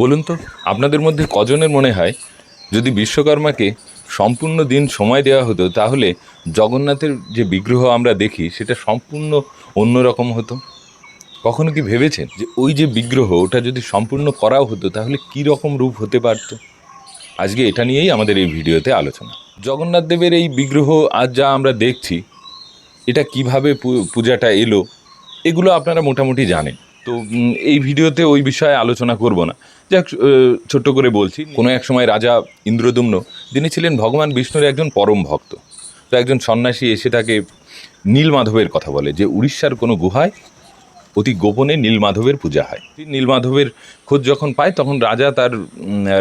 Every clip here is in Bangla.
বলুন তো, আপনাদের মধ্যে কজনের মনে হয় যদি বিশ্বকর্মাকে সম্পূর্ণ দিন সময় দেওয়া হতো, তাহলে জগন্নাথের যে বিগ্রহ আমরা দেখি, সেটা সম্পূর্ণ অন্যরকম হতো? কখনো কি ভেবেছেন যে ওই যে বিগ্রহ, ওটা যদি সম্পূর্ণ করাও হতো, তাহলে কি রকম রূপ হতে পারত? আজকে এটা নিয়েই আমাদের এই ভিডিওতে আলোচনা। জগন্নাথ দেবের এই বিগ্রহ আজ যা আমরা দেখছি, এটা কীভাবে পূজাটা এলো, এগুলো আপনারা মোটামুটি জানেন। তো এই ভিডিওতে ওই বিষয়ে আলোচনা করব না। যাক ছোট্ট করে বলছি, কোনো এক সময় রাজা ইন্দ্রদুম্ন, তিনি ছিলেন ভগবান বিষ্ণুর একজন পরম ভক্ত। তো একজন সন্ন্যাসী এসে তাকে নীলমাধবের কথা বলে, যে উড়িষ্যার কোনো গুহায় অতি গোপনে নীলমাধবের পূজা হয়। নীলমাধবের খোঁজ যখন পায়, তখন রাজা তার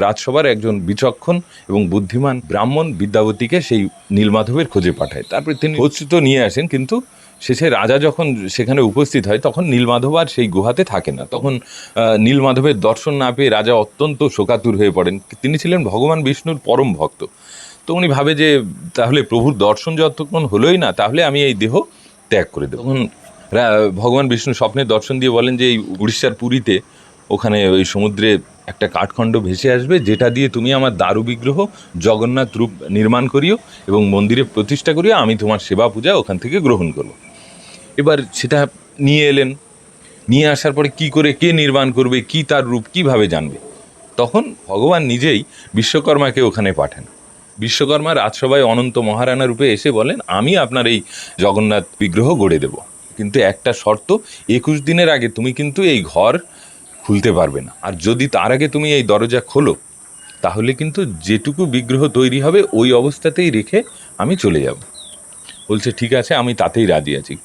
রাজসভার একজন বিচক্ষণ এবং বুদ্ধিমান ব্রাহ্মণ বিদ্যাবতীকে সেই নীলমাধবের খোঁজে পাঠায়। তারপরে তিনি তো নিয়ে আসেন, কিন্তু শেষে রাজা যখন সেখানে উপস্থিত হয়, তখন নীলমাধব আর সেই গুহাতে থাকে না। তখন নীলমাধবের দর্শন না পেয়ে রাজা অত্যন্ত শোকাতুর হয়ে পড়েন। তিনি ছিলেন ভগবান বিষ্ণুর পরম ভক্ত। তো উনি ভাবে যে, তাহলে প্রভুর দর্শন যতক্ষণ হলোই না, তাহলে আমি এই দেহ ত্যাগ করে দেবো। তখন ভগবান বিষ্ণু স্বপ্নে দর্শন দিয়ে বলেন যে, এই উড়িষ্যার পুরীতে ওখানে ওই সমুদ্রে একটা কাঠখণ্ড ভেসে আসবে, যেটা দিয়ে তুমি আমার দারু বিগ্রহ, জগন্নাথ রূপ নির্মাণ করিও এবং মন্দিরে প্রতিষ্ঠা করিও, আমি তোমার সেবা পূজা ওখান থেকে গ্রহণ করব। এবার সেটা নিয়ে এলেন। নিয়ে আসার পরে কি করে, কে নির্মাণ করবে, কি তার রূপ, কীভাবে জানবে? তখন ভগবান নিজেই বিশ্বকর্মাকে ওখানে পাঠান। বিশ্বকর্মা রাজসভায় অনন্ত মহারানা রূপে এসে বলেন, আমি আপনার এই জগন্নাথ বিগ্রহ গড়ে দেব। কিন্তু একটা শর্ত, একুশ দিনের আগে তুমি কিন্তু এই ঘর খুলতে পারবে না। আর যদি তার আগে তুমি এই দরজা খোলো, তাহলে কিন্তু যেটুকু বিগ্রহ তৈরি হবে, ওই অবস্থাতেই রেখে আমি চলে যাব। বলছে, ঠিক আছে, আমি তাতেই রাজি আছি।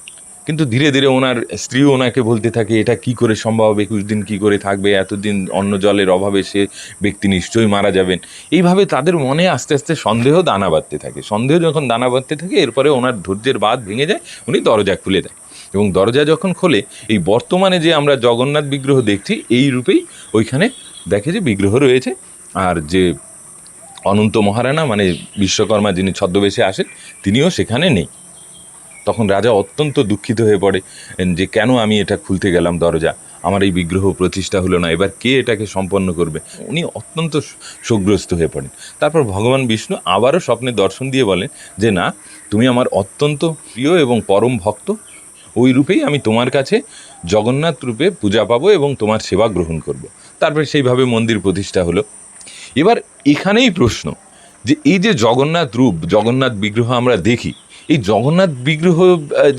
কিন্তু ধীরে ধীরে ওনার স্ত্রীও ওনাকে বলতে থাকে, এটা কি করে সম্ভব? একুশ দিন কি করে থাকবে? এতদিন অন্ন জলের অভাবে সে ব্যক্তি নিশ্চয়ই মারা যাবেন। এইভাবে তাদের মনে আস্তে আস্তে সন্দেহ দানা বাঁধতে থাকে। সন্দেহ যখন দানা বাঁধতে থাকে, এরপরে ওনার ধৈর্যের বাঁধ ভেঙে যায়, উনি দরজা খুলে দেয় এবং দরজা যখন খোলে, এই বর্তমানে যে আমরা জগন্নাথ বিগ্রহ দেখছি, এই রূপেই ওইখানে দেখে যে বিগ্রহ রয়েছে। আর যে অনন্ত মহারানা মানে বিশ্বকর্মা যিনি ছদ্মবেশে আসেন, তিনিও সেখানে নেই। তখন রাজা অত্যন্ত দুঃখিত হয়ে পড়ে, যে কেন আমি এটা খুলতে গেলাম দরজা? আমার এই বিগ্রহ প্রতিষ্ঠা হলো না, এবার কে এটাকে সম্পন্ন করবে? উনি অত্যন্ত শোকগ্রস্ত হয়ে পড়েন। তারপর ভগবান বিষ্ণু আবারও স্বপ্নে দর্শন দিয়ে বলেন যে, না, তুমি আমার অত্যন্ত প্রিয় এবং পরম ভক্ত। ওই রূপেই আমি তোমার কাছে জগন্নাথ রূপে পূজা পাবো এবং তোমার সেবা গ্রহণ করব। তারপরে সেইভাবে মন্দির প্রতিষ্ঠা হলো। এবার এখানেই প্রশ্ন, যে এই যে জগন্নাথ রূপ, জগন্নাথ বিগ্রহ আমরা দেখি এই জগন্নাথ বিগ্রহ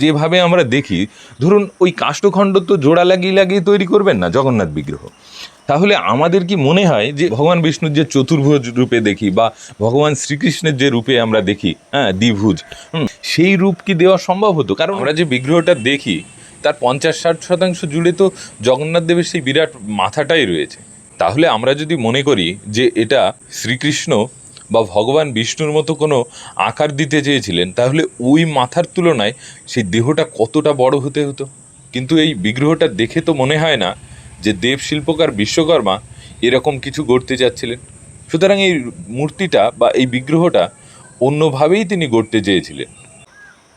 যেভাবে আমরা দেখি, ধরুন ওই কাষ্ঠখণ্ড তো জোড়া লাগিয়ে লাগিয়ে তৈরি করবেন না জগন্নাথ বিগ্রহ। তাহলে আমাদের কি মনে হয় যে ভগবান বিষ্ণুর যে চতুর্ভুজ রূপে দেখি বা ভগবান শ্রীকৃষ্ণের যে রূপে আমরা দেখি হ্যাঁ দ্বিভুজ সেই রূপ কি দেওয়া সম্ভব হতো? কারণ আমরা যে বিগ্রহটা দেখি, তার পঞ্চাশ ষাট শতাংশ জুড়ে তো জগন্নাথ দেবের সেই বিরাট মাথাটাই রয়েছে। তাহলে আমরা যদি মনে করি যে এটা শ্রীকৃষ্ণ বা ভগবান বিষ্ণুর মতো কোনো আকার দিতে চেয়েছিলেন, তাহলে ওই মাথার তুলনায় সেই দেহটা কতটা বড় হতে হতো? কিন্তু এই বিগ্রহটা দেখে তো মনে হয় না যে দেব শিল্পকার বিশ্বকর্মা এরকম কিছু গড়তে যাচ্ছিলেন। সুতরাং এই মূর্তিটা বা এই বিগ্রহটা অন্যভাবেই তিনি গড়তে চেয়েছিলেন।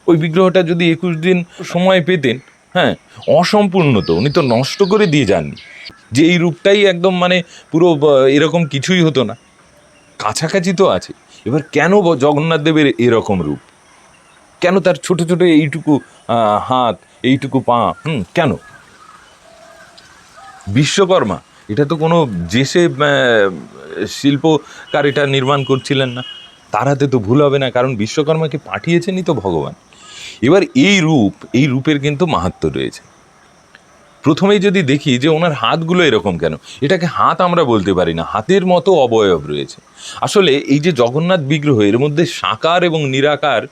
ওই বিগ্রহটা যদি একুশ দিন সময় পেতেন হ্যাঁ অসম্পূর্ণ তো, উনি তো নষ্ট করে দিয়ে যাননি। যে এই রূপটাই একদম মানে পুরো, এরকম কিছুই হতো না। কাছাকাছি তো আছে। এবার কেন জগন্নাথ দেবের এরকম রূপ? কেন তার ছোট ছোট এইটুকু হাত, এইটুকু পা, হুম, কেন? বিশ্বকর্মা, এটা তো কোনো যে সে শিল্পকার এটা নির্মাণ করছিলেন না, তার হাতে তো ভুল হবে না, কারণ বিশ্বকর্মাকে পাঠিয়েছেনই তো ভগবান। এবার এই রূপ, এই রূপের কিন্তু মাহাত্ম রয়েছে। প্রথমেই যদি দেখি যে ওনার হাতগুলো এরকম কেন? এটাকে হাত আমরা বলতে পারি না, হাতের মতো অবয়ব রয়েছে। আসলে এই যে জগন্নাথ বিগ্রহ, এর মধ্যে সাকার এবং নিরাকার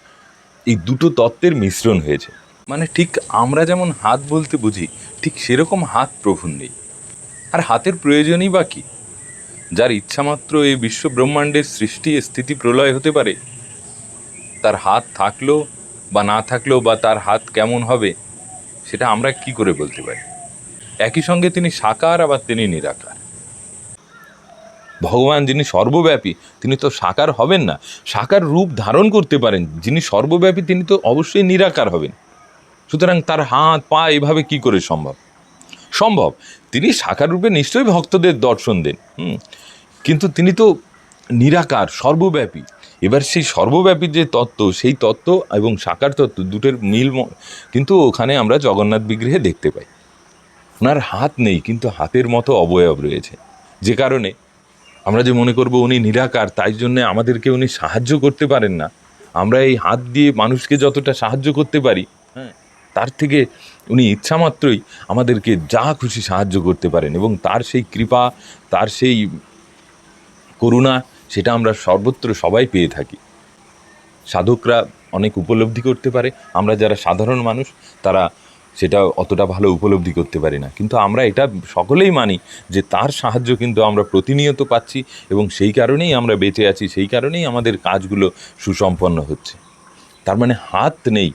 এই দুটো তত্ত্বের মিশ্রণ হয়েছে। মানে ঠিক আমরা যেমন হাত বলতে বুঝি, ঠিক সেরকম হাত প্রভুর নেই। আর হাতের প্রয়োজনই বা কী? যার ইচ্ছামাত্র এই বিশ্ব ব্রহ্মাণ্ডের সৃষ্টি স্থিতি প্রলয় হতে পারে, তার হাত থাকল বা না থাকলেও বা তার হাত কেমন হবে, সেটা আমরা কি করে বলতে পারি? একই সঙ্গে তিনি সাকার, আবার তিনি নিরাকার। ভগবান যিনি সর্বব্যাপী, তিনি তো সাকার হবেন না। সাকার রূপ ধারণ করতে পারেন। যিনি সর্বব্যাপী, তিনি তো অবশ্যই নিরাকার হবেন। সুতরাং তার হাত, পা এভাবে কি করে সম্ভব? সম্ভব। তিনি সাকার রূপে নিশ্চয়ই ভক্তদের দর্শন দেন। কিন্তু তিনি তো নিরাকার, সর্বব্যাপী। এবার সেই সর্বব্যাপী যে তত্ত্ব, সেই তত্ত্ব এবং সাকার তত্ত্ব দুটোর মিল কিন্তু ওখানে আমরা জগন্নাথ বিগ্রহে দেখতে পাই। ওনার হাত নেই, কিন্তু হাতের মতো অবয়ব রয়েছে। যে কারণে আমরা যে মনে করব উনি নিরাকার, তাই জন্যে আমাদেরকে উনি সাহায্য করতে পারেন না। আমরা এই হাত দিয়ে মানুষকে যতটা সাহায্য করতে পারি হ্যাঁ তার থেকে উনি ইচ্ছামাত্রই আমাদেরকে যা খুশি সাহায্য করতে পারেন এবং তার সেই কৃপা, তার সেই করুণা, সেটা আমরা সর্বত্র সবাই পেয়ে থাকি। সাধকরা অনেক উপলব্ধি করতে পারে। আমরা যারা সাধারণ মানুষ, তারা সেটা অতটা ভালো উপলব্ধি করতে পারি না। কিন্তু আমরা এটা সকলেই মানি যে তার সাহায্য কিন্তু আমরা প্রতিনিয়ত পাচ্ছি এবং সেই কারণেই আমরা বেঁচে আছি, সেই কারণেই আমাদের কাজগুলো সুসম্পন্ন হচ্ছে। তার মানে হাত নেই,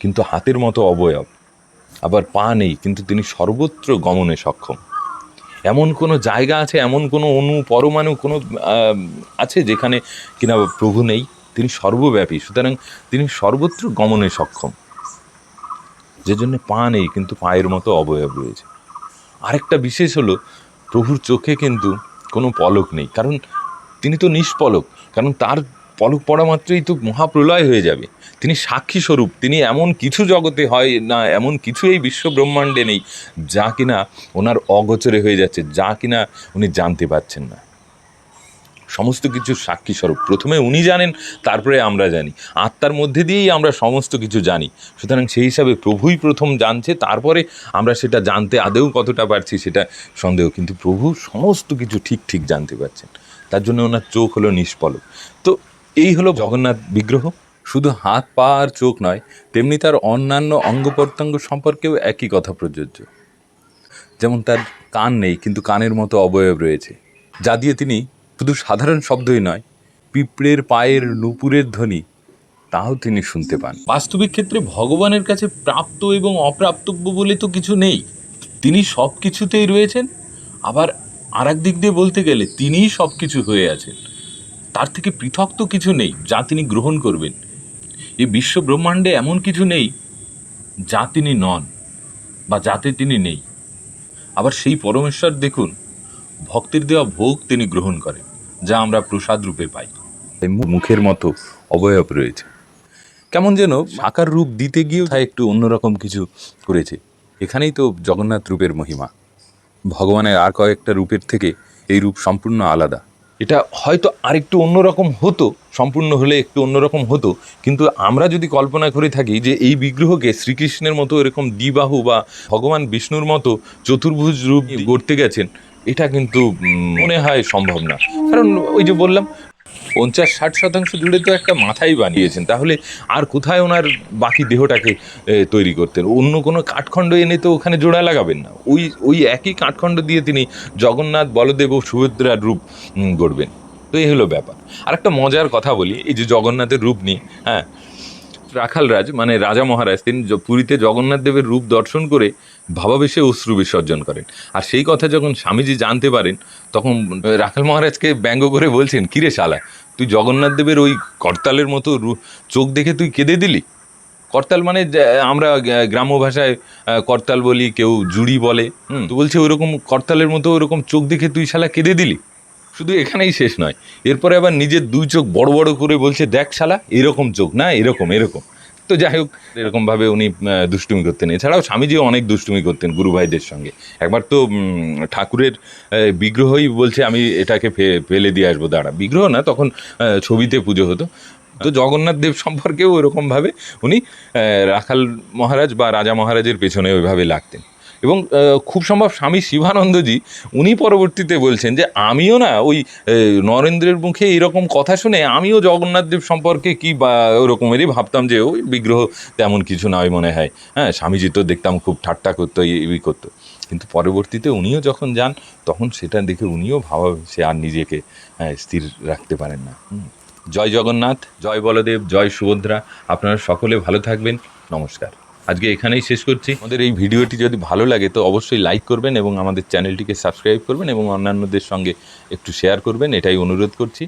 কিন্তু হাতের মতো অবয়ব। আবার পা নেই, কিন্তু তিনি সর্বত্র গমনে সক্ষম। এমন কোনো জায়গা আছে, এমন কোনো অণু পরমাণু কোনো আছে যেখানে কিনা প্রভু নেই? তিনি সর্বব্যাপী, সুতরাং তিনি সর্বত্র গমনে সক্ষম। যে জন্য পা নেই, কিন্তু পায়ের মতো অবয়ব রয়েছে। আরেকটা বিশেষ হলো, প্রভুর চোখে কিন্তু কোনো পলক নেই। কারণ তিনি তো নিষ্পলক, কারণ তার পলক পড়া মাত্রই তো মহাপ্রলয় হয়ে যাবে। তিনি সাক্ষী স্বরূপ, তিনি এমন কিছু জগতে হয় না, এমন কিছু এই বিশ্ব ব্রহ্মাণ্ডে নেই, যা কিনা ওনার অগোচরে হয়ে যাচ্ছে, যা কিনা উনি জানতে পারছেন না। সমস্ত কিছুর সাক্ষী স্বরূপ। প্রথমে উনি জানেন, তারপরে আমরা জানি। আত্মার মধ্যে দিয়েই আমরা সমস্ত কিছু জানি। সুতরাং সেই হিসাবে প্রভুই প্রথম জানছে, তারপরে আমরা সেটা জানতে আদেও কতটা পারছি সেটা সন্দেহ। কিন্তু প্রভু সমস্ত কিছু ঠিক ঠিক জানতে পারছেন। তার জন্য ওনার চোখ হলো নিষ্পলক তো এই হলো জগন্নাথ বিগ্রহ। শুধু হাত, পা আর চোখ নয়, তেমনি তার অন্যান্য অঙ্গ প্রত্যঙ্গ সম্পর্কেও একই কথা প্রযোজ্য। যেমন তার কান নেই, কিন্তু কানের মতো অবয়ব রয়েছে। যা দিয়ে তিনি শুধু সাধারণ শব্দই নয়, পিঁপড়ের পায়ের নুপুরের ধ্বনি, তাও তিনি শুনতে পান। বাস্তবিক ক্ষেত্রে ভগবানের কাছে প্রাপ্ত এবং অপ্রাপ্তব্য বলে তো কিছু নেই। তিনি সব কিছুতেই রয়েছেন। আবার আর দিক দিয়ে বলতে গেলে তিনিই সব কিছু হয়ে আছেন। তার থেকে পৃথক তো কিছু নেই, যা তিনি গ্রহণ করবেন। এই বিশ্ব ব্রহ্মাণ্ডে এমন কিছু নেই, যা তিনি নন, বা যাতে তিনি নেই। আবার সেই পরমেশ্বর দেখুন ভক্তির দেওয়া ভোগ তিনি গ্রহণ করেন, যা আমরা প্রসাদ রূপে পাই। মুখের মতো অবয়ব রয়েছে। কেমন যেন সাকার রূপ দিতে গিয়েও তা একটু অন্যরকম কিছু করেছে। এখানেই তো জগন্নাথ রূপের মহিমা। ভগবানের আর কয়েকটা রূপের থেকে এই রূপ সম্পূর্ণ আলাদা। এটা হয়তো আরেকটু অন্যরকম হতো, সম্পূর্ণ হলে একটু অন্যরকম হতো, কিন্তু আমরা যদি কল্পনা করে থাকি যে এই বিগ্রহকে শ্রীকৃষ্ণের মতো এরকম দ্বিবাহু বা ভগবান বিষ্ণুর মতো চতুর্ভুজ রূপ গড়তে গেছেন এটা কিন্তু মনে হয় সম্ভব না। কারণ ওই যে বললাম, পঞ্চাশ ষাট শতাংশ জুড়ে তো একটা মাথাই বানিয়েছেন। তাহলে আর কোথায় ওনার বাকি দেহটাকে তৈরি করতেন? অন্য কোনো কাঠখণ্ড এনে তো ওখানে জোড়া লাগাবেন না। ওই ওই একই কাঠখণ্ড দিয়ে তিনি জগন্নাথ, বলদেব ও সুভদ্রার রূপ গড়বেন। তো এই হলো ব্যাপার। আর একটা মজার কথা বলি, এই যে জগন্নাথের রূপ নিয়ে হ্যাঁ রাখালরাজ মানে রাজা মহারাজ, তিনি পুরীতে জগন্নাথ দেবের রূপ দর্শন করে ভাবাবেশে অশ্রু বিসর্জন করেন। আর সেই কথা যখন স্বামীজি জানতে পারেন, তখন রাখাল মহারাজকে ব্যঙ্গ করে বলছেন, কিরে শালা, তুই জগন্নাথ দেবের ওই করতালের মতো চোখ দেখে তুই কেঁদে দিলি? করতাল মানে আমরা গ্রাম্য ভাষায় করতাল বলি, কেউ জুড়ি বলে। তো বলছে ওরকম করতালের মতো ওরকম চোখ দেখে তুই শালা কেঁদে দিলি? শুধু এখানেই শেষ নয়। এরপরে আবার নিজের দুই চোখ বড় বড় করে বলছে দেখ শালা এরকম চোখ না এরকম এরকম। তো যাই হোক এরকমভাবে উনি দুষ্টুমি করতেন। এছাড়াও স্বামীজিও অনেক দুষ্টুমি করতেন গুরু ভাইদের সঙ্গে। একবার তো ঠাকুরের বিগ্রহই বলছে আমি এটাকে ফেলে দিয়ে আসব দাঁড়া। বিগ্রহ না তখন ছবিতে পুজো হতো। তো জগন্নাথ দেব সম্পর্কেও ওরকমভাবে উনি রাখাল মহারাজ বা রাজা মহারাজের পেছনে ওইভাবে লাগতেন। এবং খুব সম্ভব স্বামী শিবানন্দজি উনি পরবর্তীতে বলছেন যে আমিও না ওই নরেন্দ্রের মুখে এরকম কথা শুনে আমিও জগন্নাথদেব সম্পর্কে কি বা ওরকমেরই ভাবতাম যে ওই বিগ্রহ তেমন কিছু নয় মনে হয়। হ্যাঁ স্বামীজি তো দেখতাম খুব ঠাট্টা করতো এই করতো। কিন্তু পরবর্তীতে উনিও যখন যান তখন সেটা দেখে উনিও ভাবা সে আর নিজেকে হ্যাঁ, স্থির রাখতে পারেন না। জয় জগন্নাথ জয় বলদেব জয় সুভদ্রা আপনারা সকলে ভালো থাকবেন। নমস্কার। আজকে এখানেই শেষ করছি। আমাদের এই ভিডিওটি যদি ভালো লাগে তো অবশ্যই লাইক করবেন এবং আমাদের চ্যানেলটিকে সাবস্ক্রাইব করবেন এবং অন্যান্যদের সঙ্গে একটু শেয়ার করবেন। এটাই অনুরোধ করছি।